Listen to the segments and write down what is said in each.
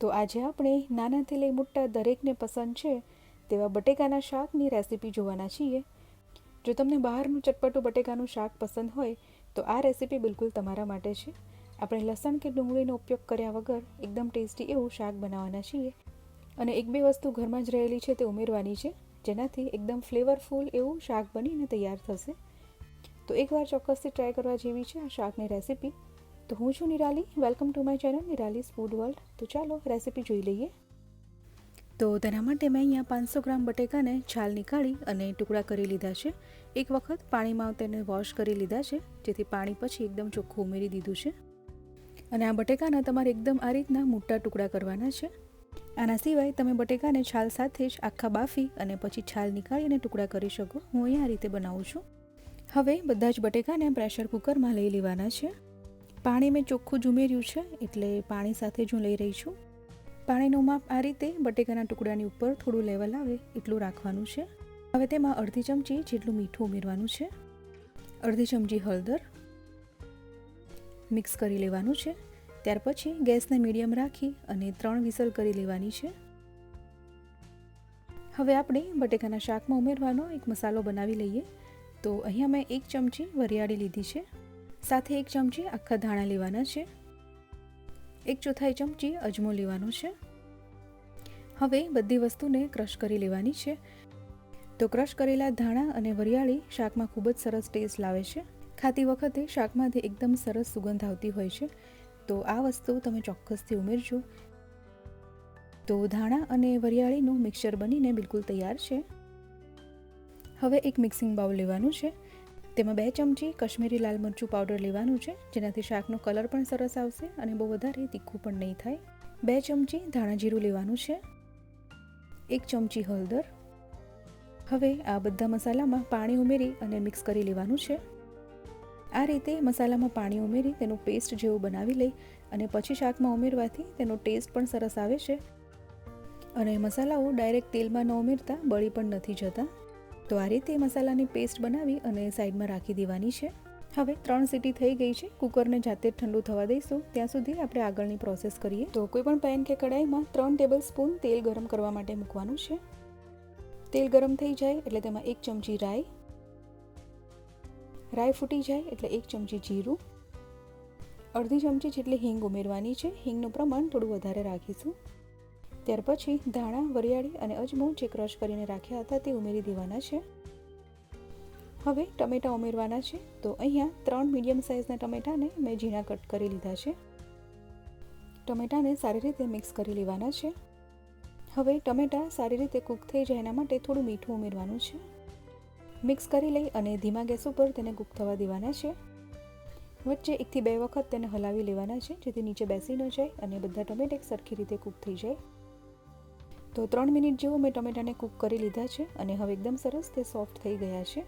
તો આજે આપણે નાનાથી લઈ મોટા દરેકને પસંદ છે તેવા બટેકાના શાકની રેસીપી જોવાના છીએ. જો તમને બહારનું ચટપટું બટેકાનું શાક પસંદ હોય, તો આ રેસીપી બિલકુલ તમારા માટે છે. આપણે લસણ કે ડુંગળીનો ઉપયોગ કર્યા વગર એકદમ ટેસ્ટી એવું શાક બનાવવાના છીએ. અને એક બે વસ્તુ ઘરમાં જ રહેલી છે તે ઉમેરવાની છે, જેનાથી એકદમ ફ્લેવરફુલ એવું શાક બનીને તૈયાર થશે. તો એકવાર ચોક્કસથી ટ્રાય કરવા જેવી છે આ શાકની રેસીપી. તો હું છું Nirali. Welcome to my channel Nirali's food world તો ચાલો રેસીપી જોઈ લઈએ. તો તેના માટે મેં અહીંયા પાંચસો ગ્રામ બટેકાને છાલ નીકાળી અને ટુકડા કરી લીધા છે. એક વખત પાણીમાં તેને વોશ કરી લીધા છે, જેથી પાણી પછી એકદમ ચોખ્ખું ઉમેરી દીધું છે. અને આ બટેકાના તમારે એકદમ આ રીતના મોટા ટુકડા કરવાના છે. આના સિવાય તમે બટેકાને છાલ સાથે જ આખા બાફી અને પછી છાલ નીકાળી અને ટુકડા કરી શકો. હું અહીંયા આ રીતે બનાવું છું. હવે બધા જ બટેકાને પ્રેશર કુકરમાં લઈ લેવાના છે. પાણી મેં ચોખ્ખું જ ઉમેર્યું છે, એટલે પાણી સાથે જ હું લઈ રહી છું. પાણીનું માપ આ રીતે, બટેકાના ટુકડાની ઉપર થોડું લેવલ આવે એટલું રાખવાનું છે. હવે તેમાં અડધી ચમચી જેટલું મીઠું ઉમેરવાનું છે. અડધી ચમચી હળદર મિક્સ કરી લેવાનું છે. ત્યાર પછી ગેસને મીડિયમ રાખી અને ત્રણ વિસલ કરી લેવાની છે. હવે આપણે બટેકાના શાકમાં ઉમેરવાનો એક મસાલો બનાવી લઈએ. તો અહીંયા મેં એક ચમચી વરિયાળી લીધી છે. સાથે એક ચમચી આખા ધાણા લેવાના છે. એક ચોથાઈ ચમચી અજમો લેવાનો છે. હવે બધી વસ્તુને ક્રશ કરી લેવાની છે. તો ક્રશ કરેલા ધાણા અને વરિયાળી શાકમાં ખૂબ જ સરસ ટેસ્ટ લાવે છે. ખાતી વખતે શાકમાંથી એકદમ સરસ સુગંધ આવતી હોય છે. તો આ વસ્તુ તમે ચોક્કસથી ઉમેરજો. તો ધાણા અને વરિયાળીનું મિક્સર બનીને બિલકુલ તૈયાર છે. હવે એક મિક્સિંગ બાઉલ લેવાનું છે. તેમાં બે ચમચી કશ્મીરી લાલ મરચું પાવડર લેવાનું છે, જેનાથી શાકનો કલર પણ સરસ આવશે અને બહુ વધારે તીખું પણ નહીં થાય. બે ચમચી ધાણા જીરું લેવાનું છે, એક ચમચી હળદર. હવે આ બધા મસાલામાં પાણી ઉમેરી અને મિક્સ કરી લેવાનું છે. આ રીતે મસાલામાં પાણી ઉમેરી તેનું પેસ્ટ જેવું બનાવી લઈ અને પછી શાકમાં ઉમેરવાથી તેનો ટેસ્ટ પણ સરસ આવે છે. અને મસાલાઓ ડાયરેક્ટ તેલમાં ન ઉમેરતા, બળી પણ નથી જતા. તો આ રીતે મસાલાની પેસ્ટ બનાવી અને સાઈડમાં રાખી દેવાની છે. હવે ત્રણ સીટી થઈ ગઈ છે. કુકરને જાતે ઠંડુ થવા દઈશું. ત્યાં સુધી આપણે આગળની પ્રોસેસ કરીએ. તો કોઈ પણ પેન કે કડાઈમાં ત્રણ ટેબલ સ્પૂન તેલ ગરમ કરવા માટે મૂકવાનું છે. તેલ ગરમ થઈ જાય એટલે તેમાં એક ચમચી રાઈ. રાઈ ફૂટી જાય એટલે એક ચમચી જીરું. અડધી ચમચી જેટલી હિંગ ઉમેરવાની છે. હિંગનું પ્રમાણ થોડું વધારે રાખીશું. ત્યાર પછી ધાણા, વરિયાળી અને અજમો જે ક્રશ કરીને રાખ્યા હતા તે ઉમેરી દેવાના છે. હવે ટમેટાં ઉમેરવાના છે, તો અહીંયા ત્રણ મીડિયમ સાઇઝના ટમેટાને મેં ઝીણા કટ કરી લીધા છે. ટમેટાને સારી રીતે મિક્સ કરી લેવાના છે. હવે ટમેટાં સારી રીતે કૂક થઈ જાય એના માટે થોડું મીઠું ઉમેરવાનું છે. મિક્સ કરી લઈ અને ધીમા ગેસ ઉપર તેને કૂક થવા દેવાના છે. વચ્ચે એકથી બે વખત તેને હલાવી લેવાના છે, જેથી નીચે બેસી ન જાય અને બધા ટમેટા સરખી રીતે કૂક થઈ જાય. તો ત્રણ મિનિટ જેવું મેં ટમેટાને કૂક કરી લીધા છે અને હવે એકદમ સરસ તે સોફ્ટ થઈ ગયા છે.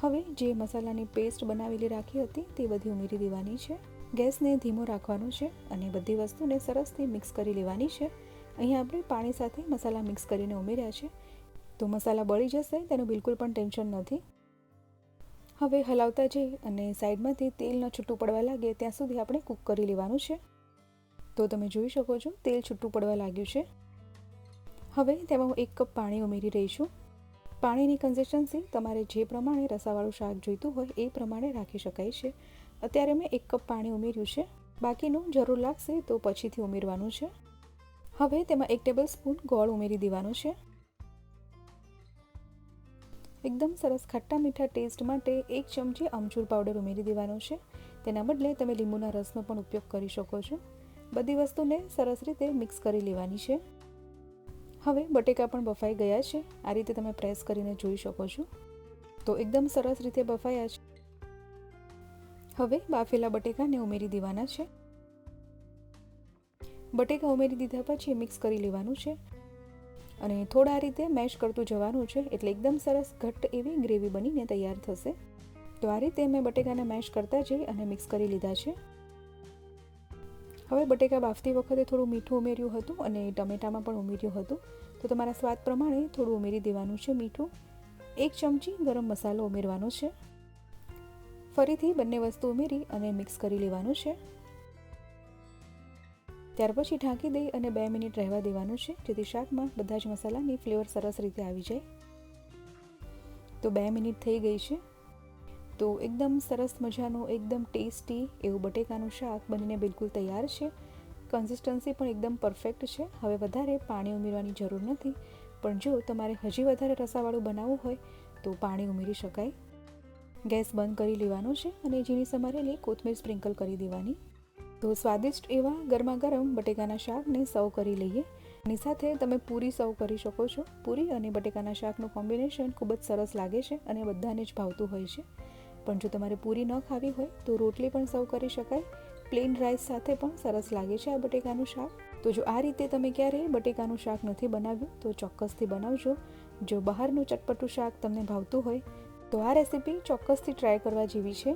હવે જે મસાલાની પેસ્ટ બનાવેલી રાખી હતી તે બધી ઉમેરી દેવાની છે. ગેસને ધીમો રાખવાનો છે અને બધી વસ્તુને સરસથી મિક્સ કરી લેવાની છે. અહીંયા આપણે પાણી સાથે મસાલા મિક્સ કરીને ઉમેર્યા છે. તો મસાલા બળી જશે તેનું બિલકુલ પણ ટેન્શન નથી. હવે હલાવતા જઈ અને સાઈડમાંથી તેલ ન છૂટું પડવા લાગે ત્યાં સુધી આપણે કૂક કરી લેવાનું છે. તો તમે જોઈ શકો છો તેલ છૂટું પડવા લાગ્યું છે. હવે તેમાં હું એક કપ પાણી ઉમેરી રહી છું. પાણીની કન્સિસ્ટન્સી તમારે જે પ્રમાણે રસાવાળું શાક જોઈતું હોય એ પ્રમાણે રાખી શકાય છે. અત્યારે મેં એક કપ પાણી ઉમેર્યું છે. બાકીનું જરૂર લાગશે તો પછીથી ઉમેરવાનું છે. હવે તેમાં એક ટેબલ સ્પૂન ગોળ ઉમેરી દેવાનો છે. એકદમ સરસ ખટ્ટા મીઠા ટેસ્ટ માટે એક ચમચી અમચૂર પાવડર ઉમેરી દેવાનો છે. તેના બદલે તમે લીંબુના રસનો પણ ઉપયોગ કરી શકો છો. બધી વસ્તુને સરસ રીતે મિક્સ કરી લેવાની છે. હવે બટેકા પણ બફાઈ ગયા છે. આ રીતે તમે પ્રેસ કરીને જોઈ શકો છો. તો એકદમ સરસ રીતે બફાયા છે. હવે બાફેલા બટેકાને ઉમેરી દેવાના છે. બટેકા ઉમેરી દીધા પછી મિક્સ કરી લેવાનું છે. અને થોડા રીતે મેશ કરતું જવાનું છે એટલે એકદમ સરસ ઘટ્ટ એવી ગ્રેવી બનીને તૈયાર થશે. તો આ રીતે મેં બટેકાને મેશ કરતા જઈ અને મિક્સ કરી લીધા છે. હવે બટેકા બાફતી વખતે થોડું મીઠું ઉમેર્યું હતું અને ટમેટામાં પણ ઉમેર્યું હતું. તો તમારા સ્વાદ પ્રમાણે થોડું ઉમેરી દેવાનું છે મીઠું. એક ચમચી ગરમ મસાલો ઉમેરવાનો છે. ફરીથી બંને વસ્તુ ઉમેરી અને મિક્સ કરી લેવાનું છે. ત્યાર પછી ઢાંકી દઈ અને બે મિનિટ રહેવા દેવાનું છે, જેથી શાકમાં બધા જ મસાલાની ફ્લેવર સરસ રીતે આવી જાય. તો બે મિનિટ થઈ ગઈ છે. તો એકદમ સરસ મજાનું, એકદમ ટેસ્ટી એવું બટેકાનું શાક બનીને બિલકુલ તૈયાર છે. કન્સિસ્ટન્સી પણ એકદમ પરફેક્ટ છે. હવે વધારે પાણી ઉમેરવાની જરૂર નથી. પણ જો તમારે હજી વધારે રસાવાળું બનાવવું હોય, તો પાણી ઉમેરી શકાય. ગેસ બંધ કરી લેવાનો છે અને ઝીણી સમારેલી કોથમીર સ્પ્રિંકલ કરી દેવાની. તો સ્વાદિષ્ટ એવા ગરમા ગરમ બટેકાના શાકને સર્વ કરી લઈએ. એની સાથે તમે પૂરી સર્વ કરી શકો છો. પૂરી અને બટેકાના શાકનું કોમ્બિનેશન ખૂબ જ સરસ લાગે છે અને બધાને જ ભાવતું હોય છે. પણ જો તમારે પૂરી ન ખાવી હોય તો રોટલી પણ સર્વ કરી શકાય. પ્લેન રાઈસ સાથે પણ સરસ લાગે છે આ બટેકાનું શાક. તો જો આ રીતે તમે ક્યારેય બટેકાનું શાક નથી બનાવ્યું, તો ચોક્કસથી બનાવજો. જો બહારનું ચટપટું શાક તમને ભાવતું હોય, તો આ રેસીપી ચોક્કસથી ટ્રાય કરવા જેવી છે.